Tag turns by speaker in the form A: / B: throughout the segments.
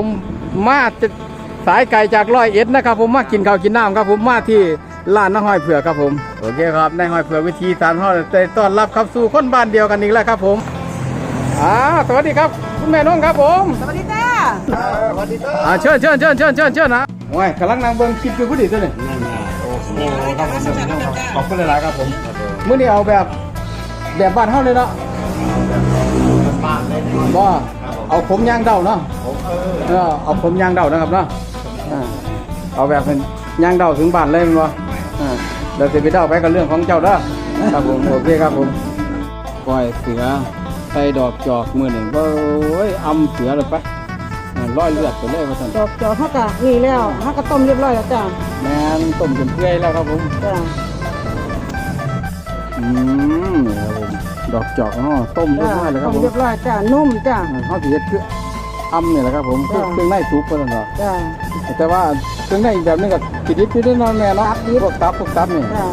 A: ผมมาจากสายไก่จากร้อยเอ็ดนะครับ ผมมากินข้าวกินน้ำครับ ผมมาที่ร้านน้าห้อยเผือกครับผมโอเคครับนายห้อยเผือกวิธีสารห้อยได้ต้อนรับครับสู่คนบ้านเดียวกันอีกแล้วครับผมอ่าสวัสดีครับคุณแม่น้องครับผม
B: สวัสดีจ้า
A: อ่าเชิญเชิญเชิญเชิญเชิญเชิญนะโอ้ยกำลังนั่งเบิ่งคลิปอยู่พอดีตัวนี้โอ้โหครับผมขอบคุณหลายๆครับผมมื้อนี้เอาแบบแบบบ้านเฮาเลยเนาะบ่เอาผมยางเดาเนาะเออเอาผมยางเดานะครับเนาะอ่าเอาแบบเป็นยางเดาถึงบ้านเลยแมันบ่อ่าเดี๋ยวสิไปเดาไปกับเรื่องของเจ้าเด้อครับผมโอเคครับผมปล่อยเสือใส่ดอกจอกมื้อนี้เบ้ยอำเสือเลยไปอ่าร้อยเลือดไปเลยว่าซั่น
B: ดอกจอกฮักกะนี่แล้วฮักกะต้มเรียบร้อยแล้วจ้า
A: แมนต้มจนเปื่อยแล้วครับผม
B: จ้า
A: อืมนี่ครับผม ดอกจอกเนาะต้มเรียบร้อยแล้วค
B: ต้
A: รับ
B: ม
A: ผม
B: เรียบร้อยจ้านุ่มจ้า
A: เขาสิเฮ็ดคืออำนี่แหละครับผมคือ
B: จ้ะ
A: เครื่องในสุกเพิ่นเนาะ
B: จ้า
A: แต่ว่าเครื่องในอีกแบบนึงก็สิดิบอยู่ด้วยเนาะแม่เนาะพวกตับพวกตับนี่
B: จ้า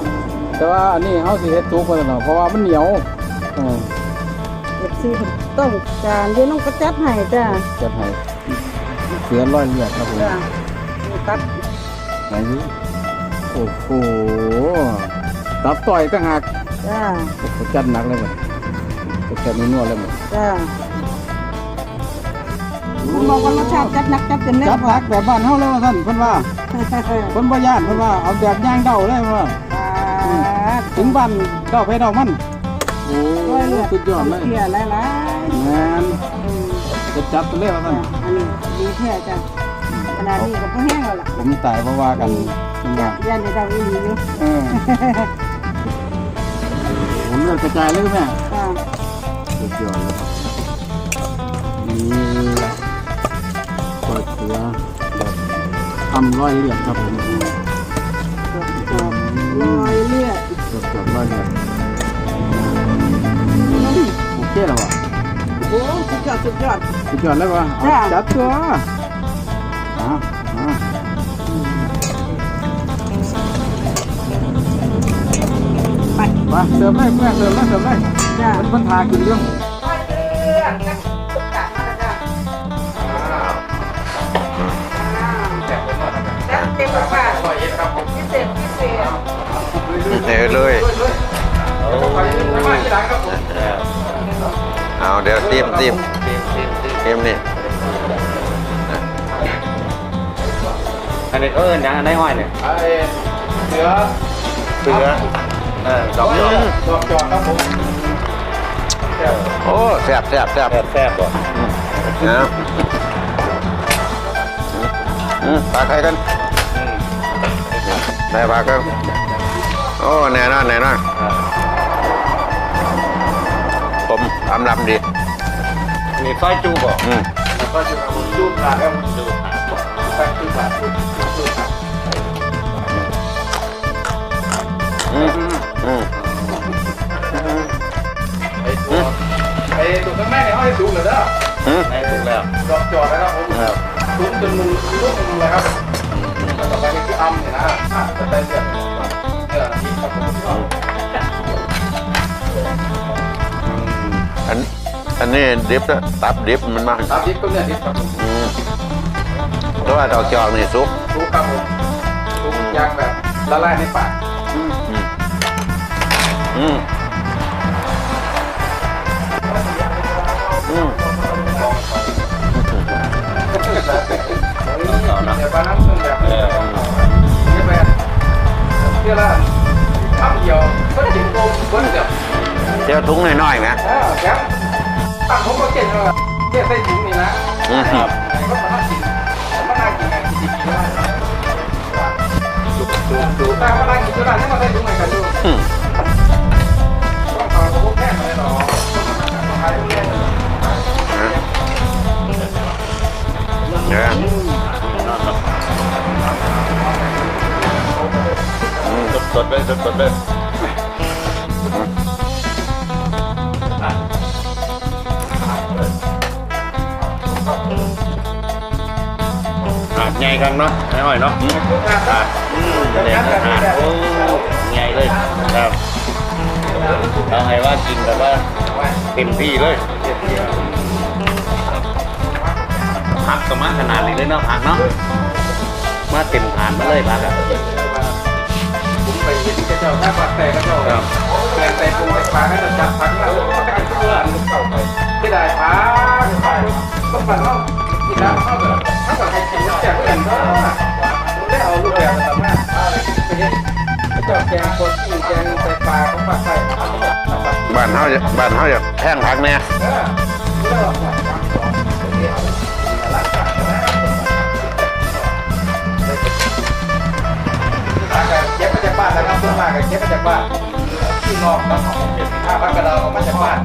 A: แต่ว่าอันนี้เฮาสิเฮ็ดสุกเพิ่นเนาะเพราะว่ามันเหนียวเออ
B: เด็กซีต้องการเดี๋ยวน้องกระจัดให้จ้า
A: จัดให้เสือร้อยเลือดครับผม
B: จ้านี่ตัด
A: ไหนดูโอ้โหตับต่อยต่างหาก
B: จ้า
A: โอ้โหจัดหนักเลยมัน จัดนัวๆเลยมัน
B: จ้าบอกว่ารสชาติจัดหนักจัดเต็มแน่
A: จัดหนักแบบบ้านเฮาเลยว่าซั่นเพิ่นว่าเพิ่นบ่ย่านเพิ่นว่าเอาแบบย่างเดาเลยเพิ่นว่าถึงบ้านเดาไปเดามันโอ้
B: ร้อยเลือด
A: สุดยอดเลย
B: เกลี่ยหลาย
A: แม่น
B: ๆอืม
A: จะจับไปเลยว่าซั่น
B: จ้ะอันนี้ดีแท้จ้าขนาดนี้ก็พอแห้งแล้วล่ะ
A: ผมตายเพราะว่ากันเพิ่นว่า
B: ย่านในดาวอีหลีอยู่
A: เออผมเลือดกระจายเลยแม่
B: จ้า
A: สุดยอดเลยครับนี่แหละปล่อยเสือแบบทำร้อยเลือดครับผม
B: จอกๆลอยเลือด
A: จบจบร้อยเลือดโอเคแล้ววะ
B: โอ้สุดยอดสุดยอด
A: สุดยอดแล้ววะเอา
B: จ้ะ
A: จัดตัวอ่าอ่าไปมาเสิร์ฟเลยเพื่อนเสิร์ฟเลยเสิร์ฟเลย
B: จ้า
A: มันมันทากินเรื่อง
B: เต็มปากพิเศษพิเศษ
C: เดี๋ยวเลยเอาเดี๋ยวติมติมติมนี่
D: อันนี้เออยังอันไหนห้อยเนี่ย
A: เสือ
D: เสือเออดอกจอก
A: ดอกจอกครับผม
C: โอ้แซ่บแซ่บแซ่บ
D: แซ่บแซ่บบ่
C: นะอืมปลาใครกันได้ปลากันโอ้แน่นอนแน่นอนผมทำลำดี
D: นี่ซอยจูบ่
C: อืม
D: ซอยจูจูขาครับจูขาซอยจูขาจูขา
C: อืมอืม
A: ไอตัวข้างแม่เนี่ยเขาให้สูงเลยเด้อ
C: อืม
D: ได้ถูกแล้ว
A: ดอกจอกนะครับผมสูงจนมือลูกมือเลยครับแล้วต่อไปนี่คืออัมเนี่ยนะอะจะไปเสียบเออที่ครับผม
C: อันอันนี้ดิบนะตับดิบมันมา
A: ตามดิบก็เนี่ยดิบครับผม
C: อืมเพราะว่าดอกจอกนี่สุก
A: ทุกครับผมทุกยางแบบละลายในปาก
C: อืมอืม อืม
A: เดี๋ยวปลาน้ำซึ่งแบบ เนี่
C: ย
A: สดสดเลย
D: สดสดเลยใหญ่กันเนาะไอ้ห้อยเนาะอะอืมเด็กอะโอ้ใหญ่เลยครับเอาให้ว่ากินแบบว่าเต็มที่เลย ก็มาขนาดนี้เลยเนาะผักเนาะมาเต็มฐานมาเลยผักอะ
A: ผมไปเห็นกระเจ้าหน้าปากแต่กระเจ้า
D: ครับ
A: แต่แต่ปรุงแต่ปลาก็จะจับผักมาก็จะเพื่อเก่าไปที่ได้ผักต้องปั่นเนาะที่ได้เข้าแบบถ้าแบบให้กินแจกเงินก็ได้เอาลูกแบบแบบนั้นไปเห็นกระเจ้าแกงคนกินแกงใส่ปลาของปลาใส่
C: บ้านเฮาบ้านเฮาจะแท่งพักเนี่
A: ครับส่วนมากเก็บมาจากบ้านที่นอกครับถ้าพักกระเราเอามาจากบ้าน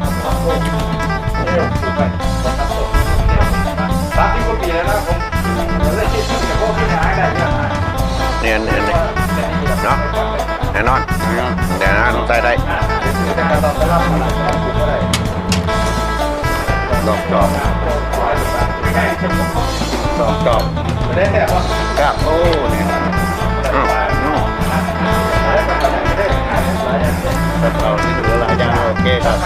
A: สามสิบกว่าปีแล้วนะผมเลยคิดจะพวกที่หายได้ยังไง
C: เนี่ยเนี่ยเนี่ยเนาะแน่นอนแน่นอนใส่ได้
A: แต่การตอบรับมันก็ได้
C: ดอกจอก
D: ดอกจอบ
A: ได้แต่ว่า
C: ครับโอ้เนี่ย อืมอืม
D: แบเราที่เหลือหลายอย่างโอเคครับ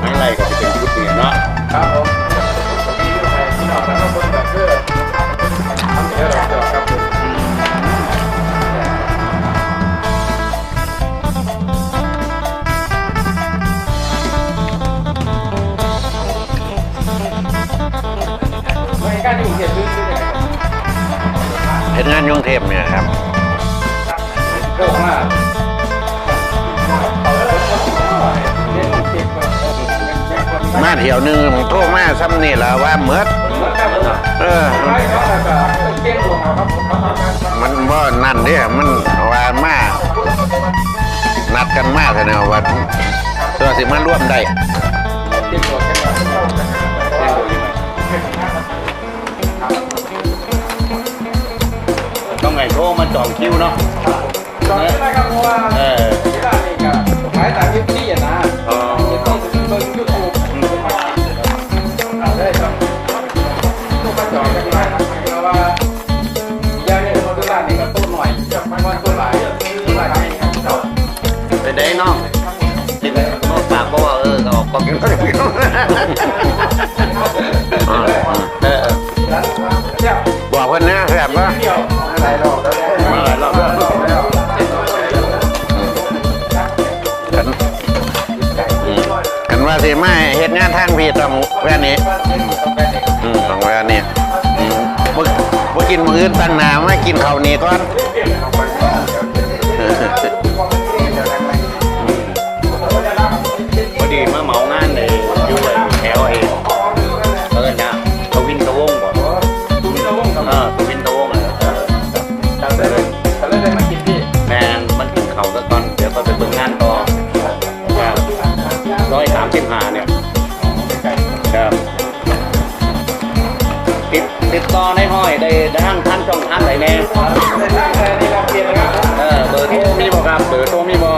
D: ไม่ไรก็จะเป็นยุ
A: คเปลี่ยน
C: เนาะ
A: ครับผม นั
C: ดกันมาเถอะเนาะว่าตัวสิมาร่วมได้
A: เก่งดวงกันมาเข้ากัน
D: ต้องไงโทรมาจองคิวเนาะ
A: ตอนนี้นะครับเพราะว่า
D: เออ
A: ที่ร้านนี่ก็ขายตามที่ คนนะ
C: แบบว่า
A: อะไรหรอก
C: กันกันว่าสิมาเฮ็ดงานทางพี่ต้องแว่นนี้อืมต้องแว่นนี้อืมบ่บ่กินมื้ออื่นตั้งหน้ามากินข้าวนี้ก่อน
D: ติ
A: ดต่
D: อในห้อยได้ทางท่านช่องทางไหนแน่
A: ในทางแต่นี่เราเปลี่ยนะครับ
D: เออเบ
A: อร์
D: โทรมีบ่
A: ครับเบอร์
C: โท
A: รมีบ่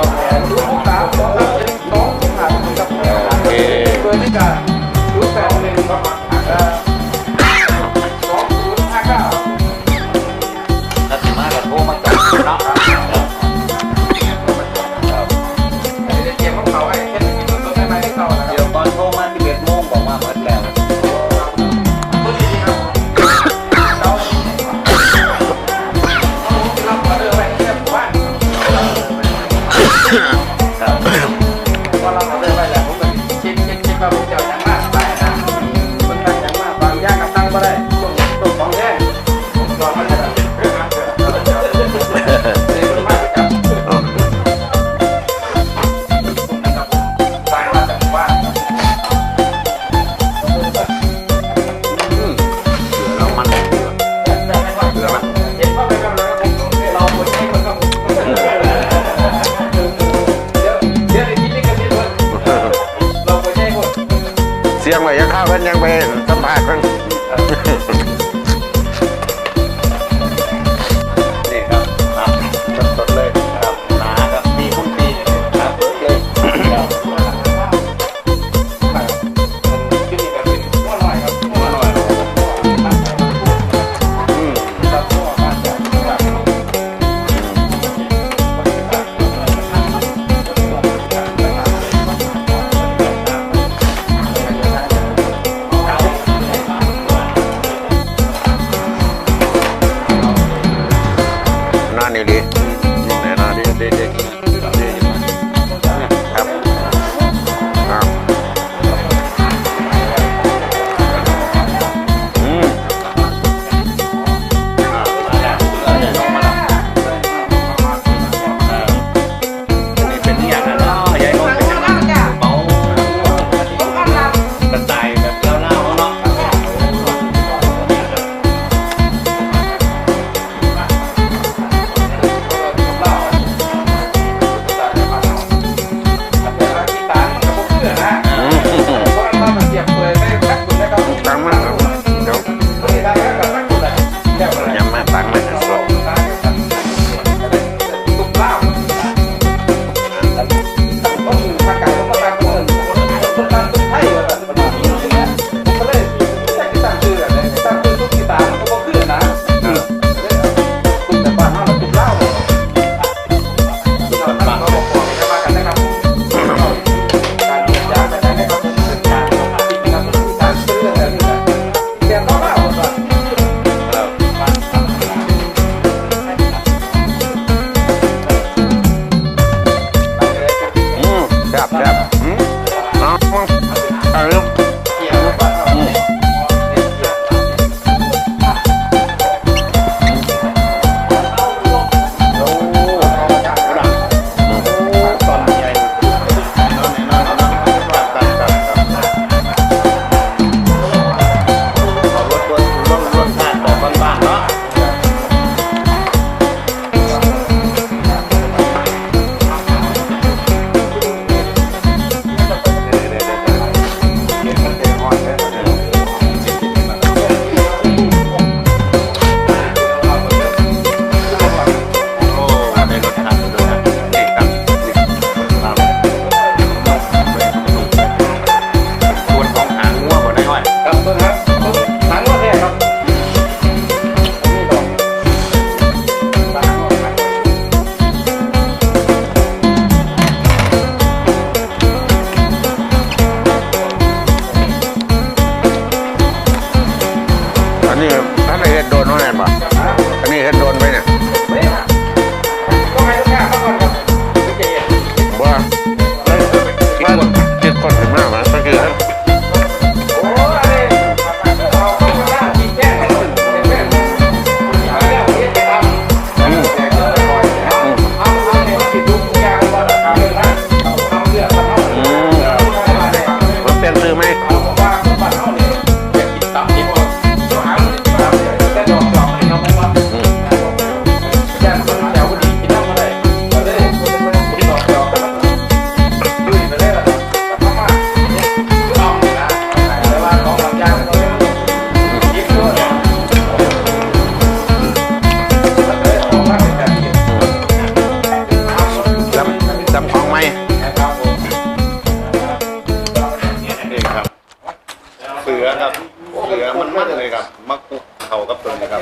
A: ครับมั
D: กคุกเขากับตัวนี้ครับ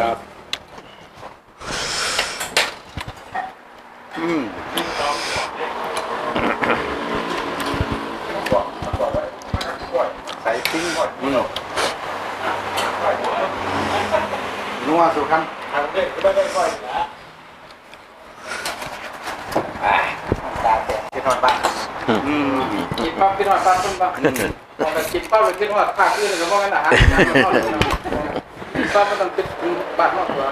D: ครับ อืม
A: ใส่ปิ้ง
D: อืม
A: นัวสุขันกินหอดบ้าน
D: อืม
A: กินปั๊บกินหอดบ้านขึ้นบ้านพอไป กินปั๊บไปกินหอดภาคอื่นก็ว่างั้นนะฮะปั๊บมันต้องกินบ้านมากกว่า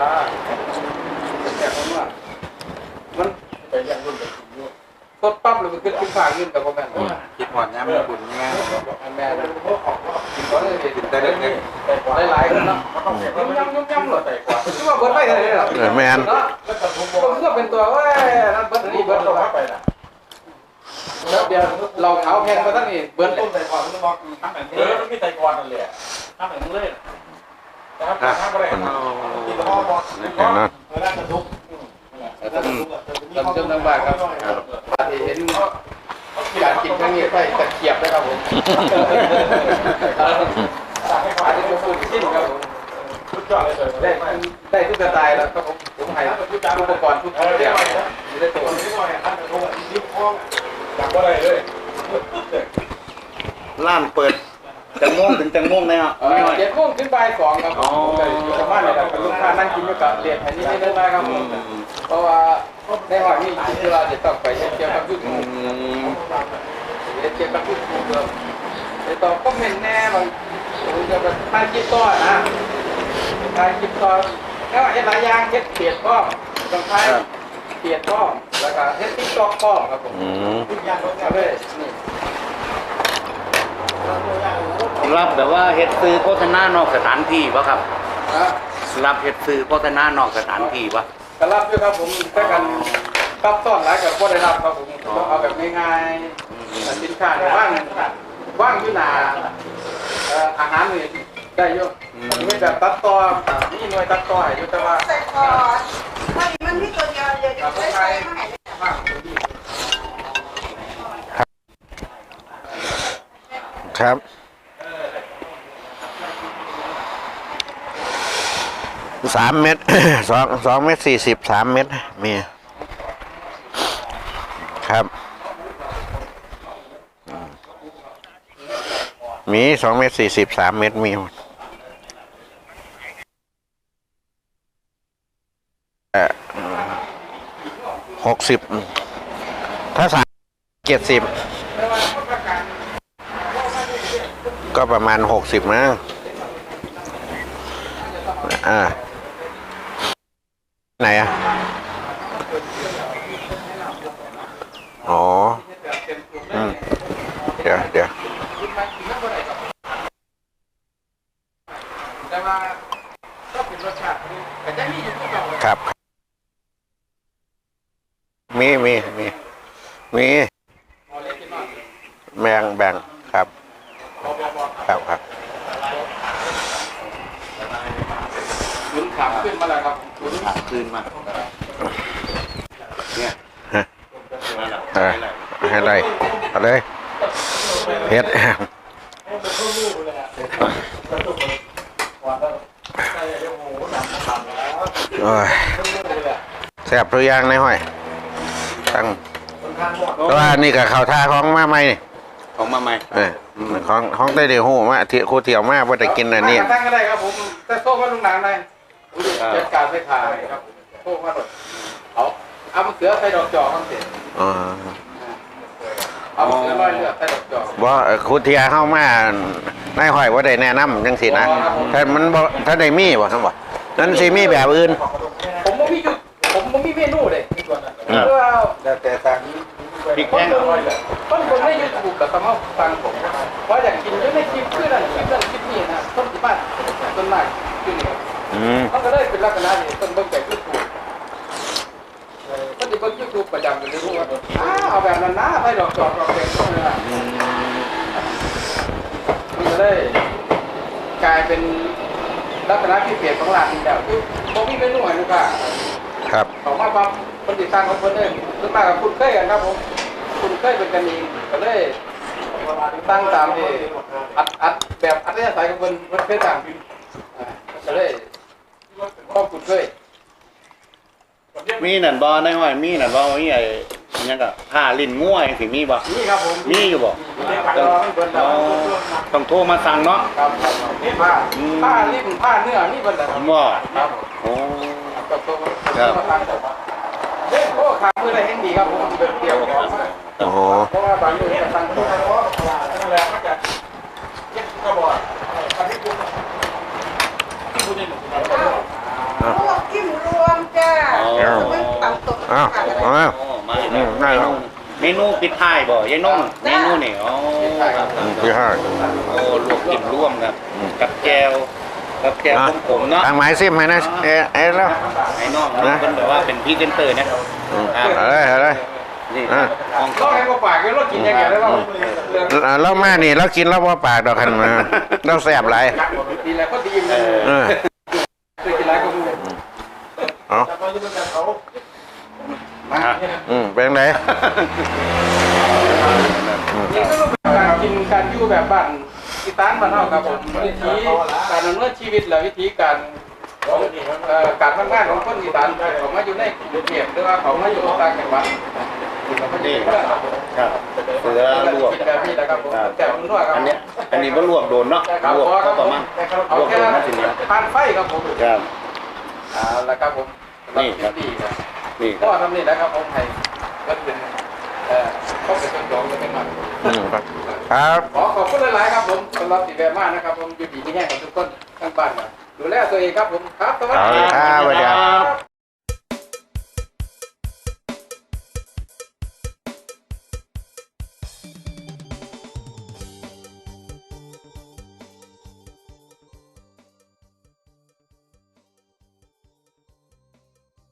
A: แต่ผมว่ามันไปยังรุ่นไปต้นปั๊บเลยไปกินขึ้นฝาคอื่นกับพ่อแม่
E: คิดหอดย้ำบุญแม่
A: แม่กินก็เลยกินแต่เด็กๆหลายๆคนเนาะยุ่มย่ำยุ่มยำหลดคือว่าเบิร์ดไปเลยเหรอ
C: แม่น
A: เนาะผมก็เป็นตัวว่านั่นเบิร์ดนี่เบิร์ดตัวไปนะ แล้วเดี๋ยวเราเขาแพงมาตั้งนี่เบิร์ดต้นใส่ก่อนมันบอกทำแบบนี้มันมีใส่ก่อนนั่นแหละทำแบบนี้เลยนะครับทำอะไรกินพ่อบอก
C: เห็นเนาะ
A: เวลาจะทุกท่านผู้ชมทางบ้านครับอาจจะเห็นการกินครั้งนี้ไปตะเกียบนะครับผมอาจจะเป็นคนชิ้นครับผมได้ได้ทุกสไตล์แล้วครับผมผมให้อุปกรณ์ทุกอย่างมีได้ตัว
D: ร้านเปิดจังม่วงถึงจังม่วงเลยครับ
A: เอ่อเจ็ดโมงถึงบ่ายสองครับผมอยู่ประมาณนี้ครับเป็นลูกค้านั่งกินอยู่กับเรียนแค่นี้ได้ไหมครับผมเพราะว่าในห้องนี้ที่เราจะต้องไปเกี่ยวกับยุทธ
D: อืม
A: เกี่ยวกับยุทธครับไปตอบคอมเมนต์แน่บางผมจะไปทายคลิปต่อนะทายคลิปต่อแล้วเฮ็ดหลายอย่างเฮ็ดเปียดก็ต้องทาย เปียดก็แล้วก็เฮ็ดติ๊กต็อกก็ครับผม
C: อืม
A: ทุกอย่างเอาเลยนี่
E: รับแบบว่าเฮ็ดซื้อโฆษณานอกสถานที่ปะครับ
A: นะ
E: รับเฮ็ดซื้อโฆษณานอกสถานที่ปะ
A: ก็รับด้วยครับผมถ้ากันรับต้อนหลายกับก็ได้รับครับผมต้องเอาแบบง่ายๆสินค้าเนี่ยว่างว่างอยู่หนาเอ่ออาหารนี่ได้เยอะไม่แบบตัดต่อนี่หน่วยตัดต่อให้อยู่แต่ว่า
B: ใส่ก่อนมันมันมีตัว เดียวเดี๋ยวจะใส่ให้
A: ว่าง
C: ครับ สามเม็ดสองสองเม็ดสี่สิบสามเม็ดมี ครับมมีสองเม็ดสี่สิบสามเม็ดมีหมดเอ่อ หกสิบถ้าสามเจ็ดสิบก็ประมาณหกสิบนะอ่า ไหนอะ อ๋อ อืม เดี๋ยวเดี๋ยว
A: แต่ว่าก็เป็นรสชาติแต่จะมีอยู่ที่เก่า
C: ครับ มีมีมีมีแบ่งแบ่งครับ ครับครับ
A: ลุ้นขับขึ้นมาแล้วครับลุ้น
E: ขาคืนมา
C: เออให้ได้เอาเลยเฮ็ด โอ้ย แซ่บทุกอย่างในห้อยตั้งแต่ว่านี่กับข้าวท่าของมาใหม่นี่
A: ข
D: ของมาใหม่
C: เออของของได้เดี๋ยวหูมาเที่ยวครูเที่ยวมาว่าได้กินอันนี้
A: มาตั้งก็ได้ครับผมแต่โซ่มาลุงหนังเลยจัดการไปถ่ายครับโซ่มาหมดเอาเอามะเขือใส่ดอกจอกข้างเสร็จ
C: อ๋อ
A: เอามะเขือร้อยเลือดใส่ดอกจอก
C: บ่เอ่อครูเที่ยวเข้ามานายห้อยว่าได้แนะนำจังสินะถ้ามันบ่ถ้าได้มีบ่ท่านบ่ นั่นสิมีแบบอื่น
A: ผมบ่มีจุดผมบ่มีเมนูเลย
C: อืม
A: เพื่อ
E: แต่แต่สั่ง
D: พริก
A: ต้
D: แห้
A: น
D: ง
A: คนต้นคนในยูทูบแล้วก็มาฟังผมว่าอยากกินอยู่ในคลิปคือนั่นคลิปนั่นคลิปนี้นะต้นที่บ้านต้นมากอยู่นี่
C: อืม
A: มันก็เลยเป็นลักษณะนี้ต้นเบิ่งจากยูทูบต้นที่เบิ่งยูทูบประจำก็เลยรู้ว่าอ้าเอาแบบนั้นนะใส่ดอกจอกดอกแดงต้นนี้นะมันก็เลยกลายเป็น ลักษณะที่เปลี่ยนของร้านนี้แล้วคือผมมีเมนูให้ลูกค้า
C: ครับ
A: เขามาปั๊บคนติดตั้งของคนเองขึ้นมากับคุณเคยกันครับผมคุณเคยเป็นกันเองก็เลยตั้งตามที่อัดอัดแบบอัดยาศัยของคนเพิ่นเคยตั้งอ่าก็เลยครอบคุณเคย
D: มีนั่นบ่ได้ห้อยมีนั่นบ่มีไอ้อิห ยังก็ผ้าลิ้นง่วยสิมีบ่
A: นี่ครับผม
D: มีอยู่บ่
A: มีครับเพิ่น
D: อ๋อต้องโทรมาสั่งเนาะ
A: ครับครับนี่ผ้าผ้าริบผ้าเนื้อนี่เพิ่นแหละครับ
D: บ่
A: ครับ
D: โอ้
A: ก็ตัวมาตั้งแต่เด้โอ้ขามือได้เห็นดีครับผมเดียว
C: โอ้โห
A: เพราะว่าบางมือจะตั้งตัวเพราะว่าตั้งแล้วมันจะเย็บกระบอกอันนี้คุณที่คุณนี่
B: ลวกจิ้มรวมจ้ามันตำตก
C: อ้าวอ้าว
D: โอ้ มา
C: อืมได้แล้ว
D: เมนูปิดท้ายบ่ยายน้องเมนูนี่อ๋อครับ
C: อืมพี่ห้า
D: โอ้ลวกกินร่วมครับกับแจวกับแจวขมๆเนาะ
C: ทางไม้ซิมให้นะเอ๊ะเอ๊ะแล้ว
D: ไอ้น้องเนาะเพิ่นแบบว่าเป็นพรีเซนเตอร์นะ
C: อืม
D: ครับ
C: เอาเลยเอาเลย
D: นี่
C: อะ
D: ของ
A: ลองให้มาฝากกันรถกินยังไงได้บ้างเรื่อง
C: อ่าเรามานี่เรากินแล้วว่าปากดอกคันมาเราแสบไร
A: ดีแล้วก็ดีเล
D: เอยอ
C: เออ
A: เคยกินแล้วก็รู้
C: เอา
A: มา
C: อืมเป็นไง
A: นี่ก็รูปแบบการกินการอยู่แบบบ้านอีสานบ้านเฮาครับผมวิธีการดำเนินชีวิตและวิธีการของเอ่อการทำงานของคนอีสานเขามาอยู่ในกรุงเทพหรือว่าเขามาอยู่ต่างจังหวัดเขามาอยู่เพื่อนครับผม
D: ครับเสือลวก
A: กินแบบนี้นะครับผมแต่ผมด้วยครับ
D: อันเนี้ยอันนี้บ่ลวกโดนเนาะ
A: ครับ
D: ลวก
A: พอค
D: ก็
A: รับ
D: ป
A: ผ
D: ระ
A: ม
D: มาณ
A: เอาแค่
D: ลวกโดนมาทีเดียว
A: ทานไฟครับผม
D: ครับ
A: เอาละครับผม
D: นี่ครับ
A: ดีครับ
D: นี่ค
A: ก็
D: รับ
A: ทำนี่นะครับผมให้ก็เป็นเอ่อข้อเป็นต้นจองก็เป็นมัน
C: อืมครับครับ
A: ขอขอบคุณหลายๆครับผมสำหรับสีแบบมากนะครับผมอยู่ดีที่แห้งกับทุกคนทั้งบ้านครับดูแลตัวเองครับผมครับสวัส
C: เอา
A: ดี
C: เลยครับสวัสดีครับ